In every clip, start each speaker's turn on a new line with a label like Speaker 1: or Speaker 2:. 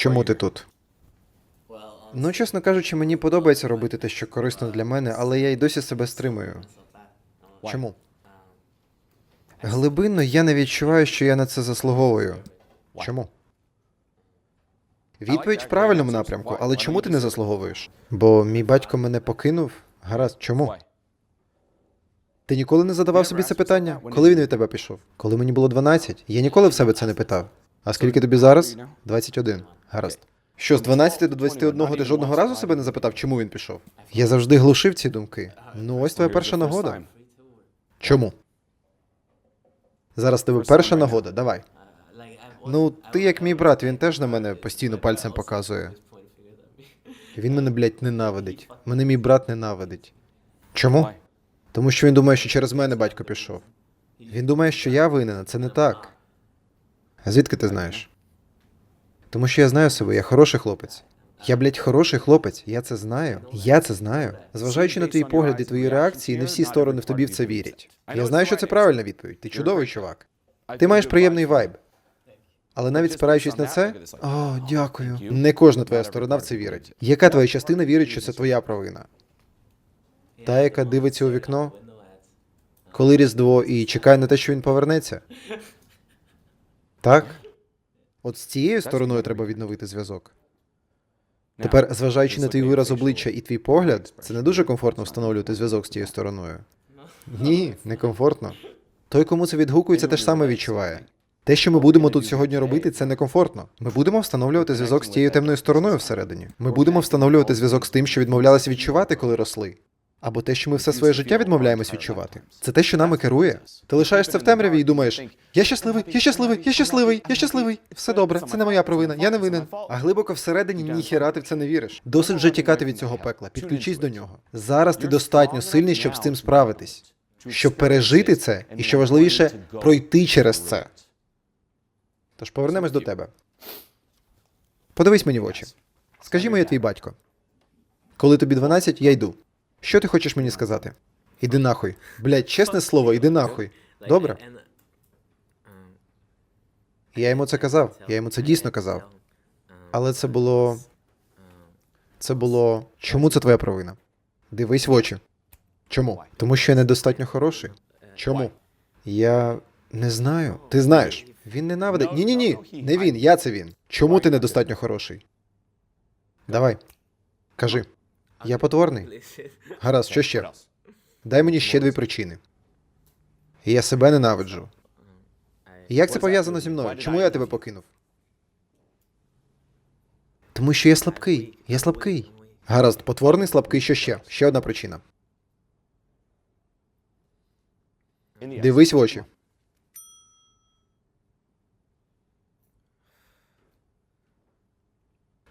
Speaker 1: Чому ти тут? Ну, чесно кажучи, мені подобається робити те, що корисно для мене, але я й досі себе стримую. Чому? Глибинно я не відчуваю, що я на це заслуговую. Чому? Відповідь в правильному напрямку, але чому ти не заслуговуєш? Бо мій батько мене покинув. Гаразд, чому? Ти ніколи не задавав собі це питання? Коли він від тебе пішов? Коли мені було 12? Я ніколи в себе це не питав. А скільки тобі зараз? 21. Гаразд. Що, з 12 до 21 ти жодного разу себе не запитав, чому він пішов? Я завжди глушив ці думки. Ну, ось твоя перша нагода. Чому? Зараз тебе перша нагода, давай. Ну, ти як мій брат, він теж на мене постійно пальцем показує. Він мене, блядь, ненавидить. Мене мій брат ненавидить. Чому? Тому що він думає, що через мене батько пішов. Він думає, що я винен, а це не так. А звідки ти знаєш? Тому що я знаю себе, я хороший хлопець. Я, блядь, хороший хлопець, я це знаю. Я це знаю. Зважаючи на твої погляди, твої реакції, не всі сторони в тобі в це вірять. Я знаю, що це правильна відповідь. Ти чудовий чувак. Ти маєш приємний вайб. Але навіть спираючись на це, о, дякую. Не кожна твоя сторона в це вірить. Яка твоя частина вірить, що це твоя провина? Та, яка дивиться у вікно, коли Різдво і чекає на те, що він повернеться? Так? От з цією стороною треба відновити зв'язок. Тепер, зважаючи на твій вираз обличчя і твій погляд, це не дуже комфортно встановлювати зв'язок з тією стороною. Ні, не комфортно. Той, кому це відгукується, теж саме відчуває. Те, що ми будемо тут сьогодні робити, це некомфортно. Ми будемо встановлювати зв'язок з тією темною стороною всередині. Ми будемо встановлювати зв'язок з тим, що відмовлялися відчувати, коли росли. Або те, що ми все своє життя відмовляємось відчувати. Це те, що нами керує. Ти лишаєшся в темряві і думаєш: я щасливий, я щасливий, я щасливий, я щасливий. Все добре, це не моя провина, я не винен. А глибоко всередині ніхіра ти в це не віриш. Досить вже тікати від цього пекла. Підключись до нього. Зараз ти достатньо сильний, щоб з цим справитись, щоб пережити це, і що важливіше, пройти через це. Тож повернемось до тебе. Подивись мені в очі. Скажімо, я твій батько. Коли тобі 12, я йду. Що ти хочеш мені сказати? Іди нахуй. Блять, чесне слово, іди нахуй. Добре? Я йому це казав. Я йому це дійсно казав. Але це було. Це було. Чому це твоя провина? Дивись в очі. Чому? Тому що я недостатньо хороший. Чому? Я не знаю. Ти знаєш. Він ненавидить. Ні, ні, ні. Не він, я це він. Чому ти недостатньо хороший? Давай. Кажи. Я потворний. Гаразд, що ще? Дай мені ще дві причини. Я себе ненавиджу. Як це пов'язано зі мною? Чому я тебе покинув? Тому що я слабкий. Я слабкий. Гаразд, потворний, слабкий, що ще? Ще одна причина. Дивись в очі.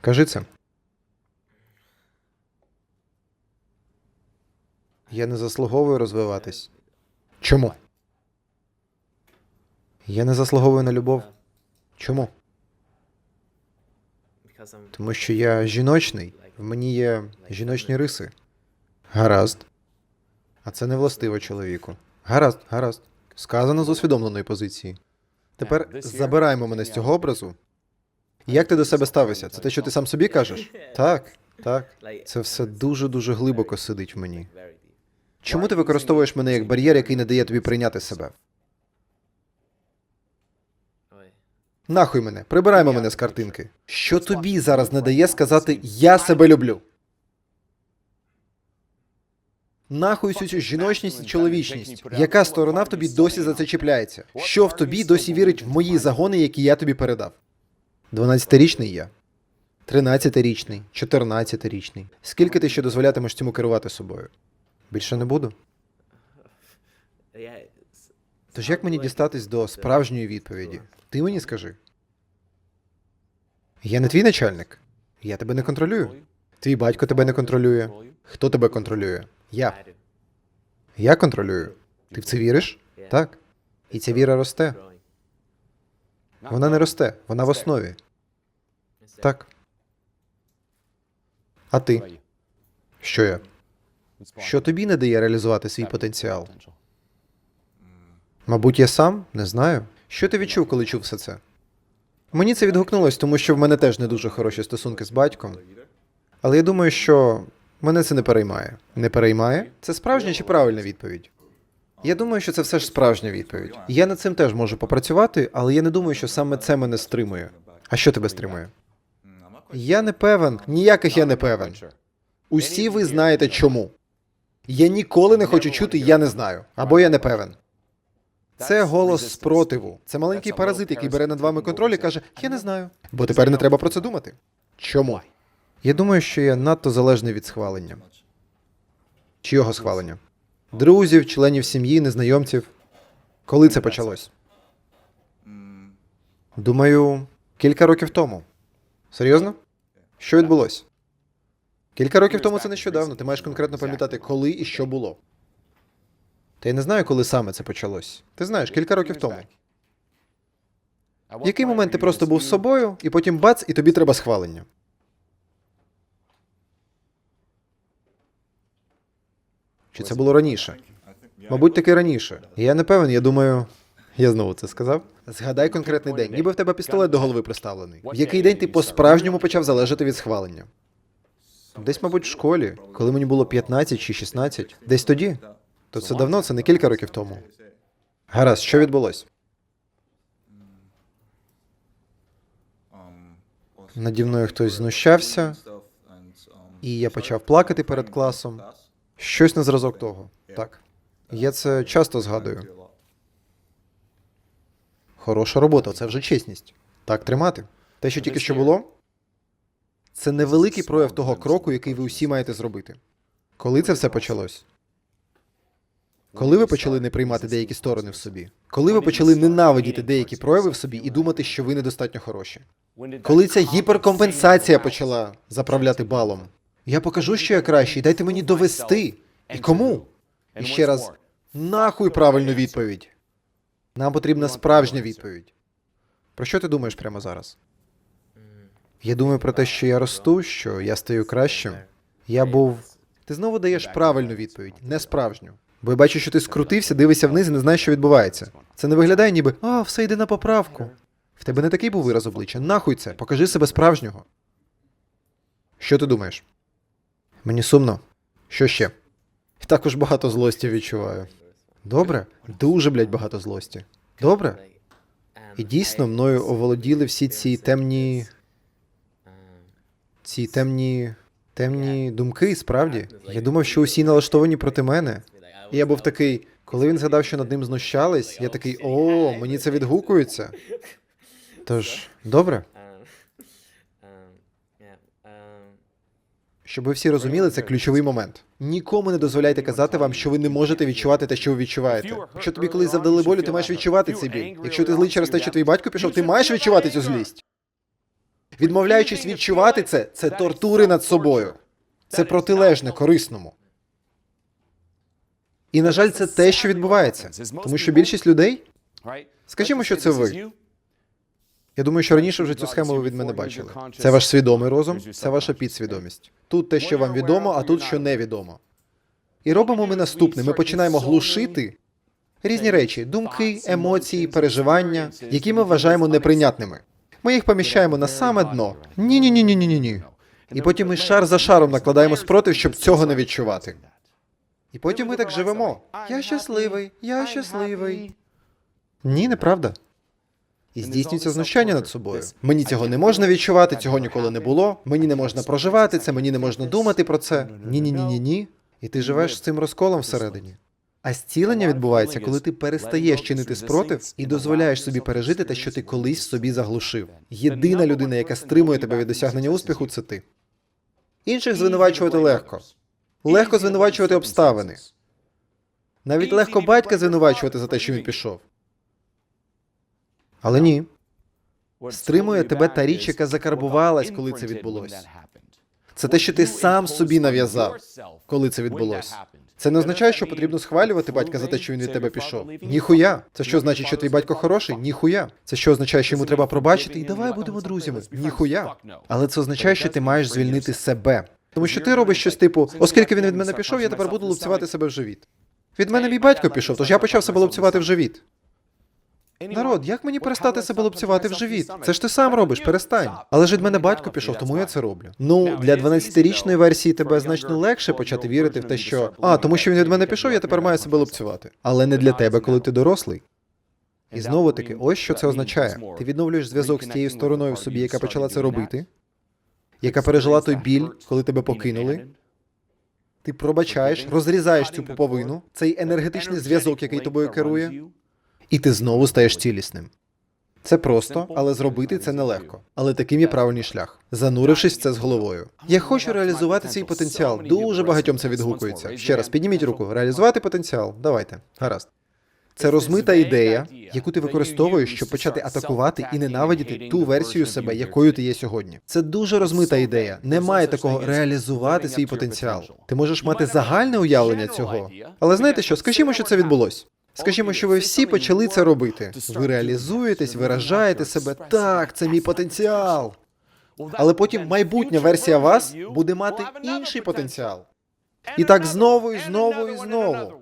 Speaker 1: Кажи це. Я не заслуговую розвиватись. Чому? Я не заслуговую на любов. Чому? Тому що я жіночний, в мені є жіночні риси. Гаразд. А це не властиво чоловіку. Гаразд, гаразд. Сказано з усвідомленої позиції. Тепер забираємо мене з цього образу. Як ти до себе ставишся? Це те, що ти сам собі кажеш? Так, так. Це все дуже-дуже глибоко сидить в мені. Чому ти використовуєш мене як бар'єр, який не дає тобі прийняти себе? Нахуй мене, прибираємо мене з картинки. Що тобі зараз не дає сказати Я себе люблю? Нахуй всю цю жіночність і чоловічність. Яка сторона в тобі досі за це чіпляється? Що в тобі досі вірить в мої загони, які я тобі передав? 12-річний я. 13-річний, 14-річний. Скільки ти ще дозволятимеш цьому керувати собою? Більше не буду. Тож як мені дістатись до справжньої відповіді? Ти мені скажи. Я не твій начальник. Я тебе не контролюю. Твій батько тебе не контролює. Хто тебе контролює? Я. Я контролюю. Ти в це віриш? Так. І ця віра росте. Вона не росте, вона в основі. Так. А ти? Що я? Що тобі не дає реалізувати свій потенціал? Мабуть, я сам не знаю. Що ти відчув, коли чув все це? Мені це відгукнулось, тому що в мене теж не дуже хороші стосунки з батьком. Але я думаю, що мене це не переймає. Не переймає? Це справжня чи правильна відповідь? Я думаю, що це все ж справжня відповідь. Я над цим теж можу попрацювати, але я не думаю, що саме це мене стримує. А що тебе стримує? Я не певен, ніяких я не певен. Усі ви знаєте чому. Я ніколи не хочу чути я не знаю. Або я не певен. Це голос спротиву. Це маленький паразит, який бере над вами контроль і каже: Я не знаю. Бо тепер не треба про це думати. Чому? Я думаю, що я надто залежний від схвалення. Чийого схвалення? Друзів, членів сім'ї, незнайомців. Коли це почалось? Думаю, кілька років тому. Серйозно? Що відбулося? Кілька років тому це нещодавно. Ти маєш конкретно пам'ятати, коли і що було. Та я не знаю, коли саме це почалось. Ти знаєш, кілька років тому. В який момент ти просто був з собою, і потім бац, і тобі треба схвалення. Чи це було раніше? Мабуть, таки раніше. Я не певен, я думаю. Я знову це сказав. Згадай конкретний день, ніби в тебе пістолет до голови приставлений. В який день ти по-справжньому почав залежати від схвалення? Десь, мабуть, в школі, коли мені було 15 чи 16. Десь тоді. То це давно, це не кілька років тому. Гаразд, що відбулось? Наді мною хтось знущався, і я почав плакати перед класом. Щось на зразок того. Так. Я це часто згадую. Хороша робота, це вже чесність. Так тримати. Те, що тільки що було, це невеликий прояв того кроку, який ви усі маєте зробити. Коли це все почалось? Коли ви почали не приймати деякі сторони в собі? Коли ви почали ненавидіти деякі прояви в собі і думати, що ви недостатньо хороші? Коли ця гіперкомпенсація почала заправляти балом? Я покажу, що я кращий, дайте мені довести. І кому? І ще раз, нахуй правильну відповідь. Нам потрібна справжня відповідь. Про що ти думаєш прямо зараз? Я думаю про те, що я росту, що я стаю кращим. Я був. Ти знову даєш правильну відповідь, не справжню. Бо я бачу, що ти скрутився, дивишся вниз і не знаєш, що відбувається. Це не виглядає, ніби а, все йде на поправку. В тебе не такий був вираз обличчя. Нахуй це, покажи себе справжнього. Що ти думаєш? Мені сумно. Що ще? Також багато злості відчуваю. Добре? Дуже, блядь, багато злості. Добре? І дійсно мною оволоділи всі ці темні. Ці темні. темні думки, справді. Я думав, що усі налаштовані проти мене. І я був такий, коли він згадав, що над ним знущались, я такий, о, мені це відгукується. Тож, добре, щоб ви всі розуміли, це ключовий момент. Нікому не дозволяйте казати вам, що ви не можете відчувати те, що ви відчуваєте. Якщо тобі колись завдали болю, ти маєш відчувати цей біль. Якщо ти злий через те, що твій батько пішов, ти маєш відчувати цю злість. Відмовляючись відчувати це, це тортури над собою. Це протилежне корисному. І, на жаль, це те, що відбувається. Тому що більшість людей,
Speaker 2: Скажімо, що це ви.
Speaker 1: я думаю, що раніше вже цю схему ви від мене бачили. Це ваш свідомий розум, це ваша підсвідомість. Тут те, що вам відомо, а тут що невідомо. І робимо ми наступне: ми починаємо глушити різні речі, думки, емоції, переживання, які ми вважаємо неприйнятними. Ми їх поміщаємо на саме дно. Ні, ні, ні, ні, ні, ні. І потім ми шар за шаром накладаємо спротив, щоб цього не відчувати. І потім ми так живемо. Я щасливий, я щасливий. Ні, неправда. І здійснюється знущання над собою. Мені цього не можна відчувати, цього ніколи не було. Мені не можна проживати це, мені не можна думати про це. Ні, ні, ні, ні, ні. І ти живеш з цим розколом всередині. А зцілення відбувається, коли ти перестаєш чинити спротив і дозволяєш собі пережити те, що ти колись собі заглушив. Єдина людина, яка стримує тебе від досягнення успіху, це ти. Інших звинувачувати легко. Легко звинувачувати обставини. Навіть легко батька звинувачувати за те, що він пішов. Але ні.
Speaker 2: Стримує тебе та річ, яка закарбувалась, коли це відбулося.
Speaker 1: Це те, що ти сам собі нав'язав, коли це відбулось. Це не означає, що потрібно схвалювати батька за те, що він від тебе пішов. Ніхуя. Це що значить, що твій батько хороший? Ніхуя. Це що означає, що йому треба пробачити і давай будемо друзями. Ніхуя. Але це означає, що ти маєш звільнити себе. Тому що ти робиш щось типу, оскільки він від мене пішов, я тепер буду лупцювати себе в живіт. Від мене мій батько пішов, тож я почав себе лупцювати в живіт. Народ, як мені перестати себе лупцювати в живіт? Це ж ти сам робиш, перестань. Але ж від мене батько пішов, тому я це роблю. Ну, для 12-річної версії тебе значно легше почати вірити в те, що а, тому що він від мене пішов, я тепер маю себе лупцювати. Але не для тебе, коли ти дорослий. І знову таки, ось що це означає. Ти відновлюєш зв'язок з тією стороною в собі, яка почала це робити, яка пережила той біль, коли тебе покинули. Ти пробачаєш, розрізаєш цю пуповину, цей енергетичний зв'язок, який тобою керує, і ти знову стаєш цілісним. Це просто, але зробити це нелегко. Але таким є правильний шлях, занурившись в це з головою. Я хочу реалізувати свій потенціал. Дуже багатьом це відгукується. Ще раз підніміть руку. Реалізувати потенціал. Давайте. Гаразд. Це розмита ідея, яку ти використовуєш, щоб почати атакувати і ненавидіти ту версію себе, якою ти є сьогодні. Це дуже розмита ідея. Немає такого реалізувати свій потенціал. Ти можеш мати загальне уявлення цього. Але знаєте що? Скажімо, що це відбулось. Скажімо, що ви всі почали це робити. Ви реалізуєтесь, виражаєте себе. Так, це мій потенціал. Але потім майбутня версія вас буде мати інший потенціал. І так знову і знову і знову.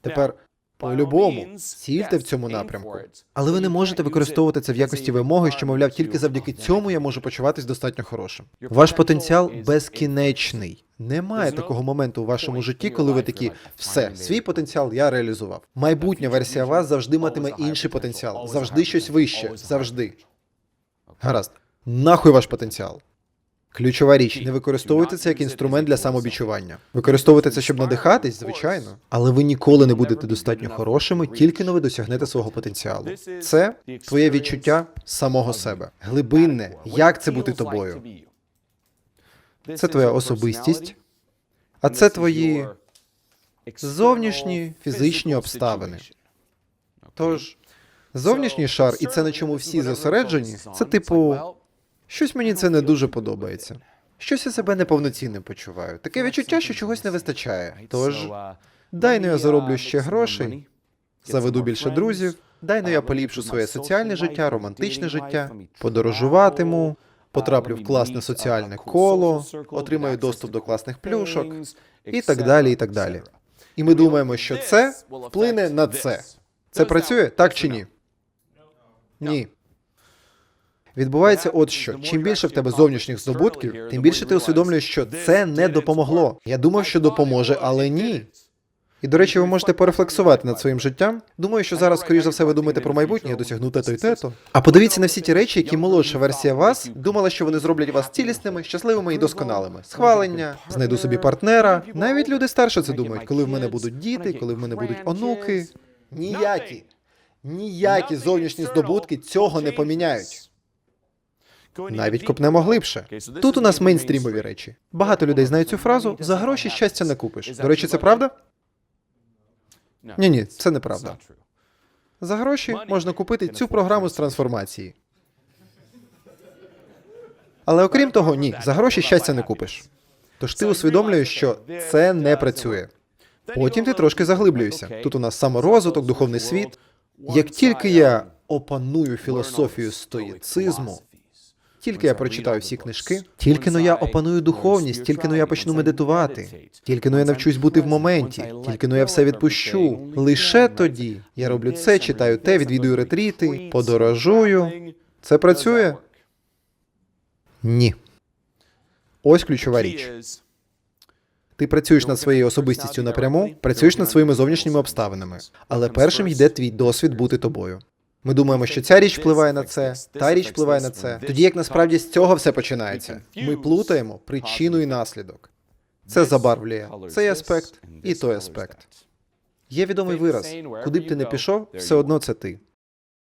Speaker 1: Тепер, по-любому, цільте в цьому напрямку. Але ви не можете використовувати це в якості вимоги, що, мовляв, тільки завдяки цьому я можу почуватись достатньо хорошим. Ваш потенціал безкінечний. Немає такого моменту у вашому житті, коли ви такі все, свій потенціал я реалізував. Майбутня версія вас завжди матиме інший потенціал, завжди щось вище, завжди. Гаразд, нахуй ваш потенціал. Ключова річ, не використовуйте це як інструмент для самобічування. Використовуйте це, щоб надихатись, звичайно. Але ви ніколи не будете достатньо хорошими, тільки но ви досягнете свого потенціалу. Це твоє відчуття самого себе. Глибинне, як це бути тобою. Це твоя особистість, а це твої зовнішні фізичні обставини. Тож, зовнішній шар, і це на чому всі зосереджені, це типу. Щось мені це не дуже подобається. Щось я себе неповноцінним почуваю. Таке відчуття, що чогось не вистачає. Тож, дай ну я зароблю ще грошей, заведу більше друзів, дай ну я поліпшу своє соціальне життя, романтичне життя, подорожуватиму, потраплю в класне соціальне коло, отримаю доступ до класних плюшок і так далі, і так далі. І ми думаємо, що це вплине на це. Це працює так чи ні? Ні. Відбувається от що. Чим більше в тебе зовнішніх здобутків, тим більше ти усвідомлюєш, що це не допомогло. Я думав, що допоможе, але ні. І, до речі, ви можете порефлексувати над своїм життям. Думаю, що зараз, скоріш за все, ви думаєте про майбутнє, я досягну те-то і те-то. А подивіться на всі ті речі, які молодша версія вас думала, що вони зроблять вас цілісними, щасливими і досконалими. Схвалення, знайду собі партнера. Навіть люди старше це думають, коли в мене будуть діти, коли в мене будуть онуки. Ніякі, ніякі зовнішні здобутки цього не поміняють. Навіть копнемо глибше. Тут у нас мейнстрімові речі. Багато людей знають цю фразу за гроші щастя не купиш. До речі, це правда? Ні, ні, це неправда. За гроші можна купити цю програму з трансформації. Але окрім того, ні, за гроші щастя не купиш. Тож ти усвідомлюєш, що це не працює. Потім ти трошки заглиблюєшся. Тут у нас саморозвиток, духовний світ. Як тільки я опаную філософію стоїцизму, тільки я прочитаю всі книжки, тільки но я опаную духовність, тільки но я почну медитувати, тільки но я навчусь бути в моменті, тільки но я все відпущу. Лише тоді я роблю це, читаю те, відвідую ретріти, подорожую. Це працює? Ні. Ось ключова річ. Ти працюєш над своєю особистістю напряму, працюєш над своїми зовнішніми обставинами, але першим йде твій досвід бути тобою. Ми думаємо, що ця річ впливає на це, та річ впливає на це. Тоді як насправді з цього все починається. Ми плутаємо причину і наслідок. Це забарвлює цей аспект і той аспект. Є відомий вираз: куди б ти не пішов, все одно це ти.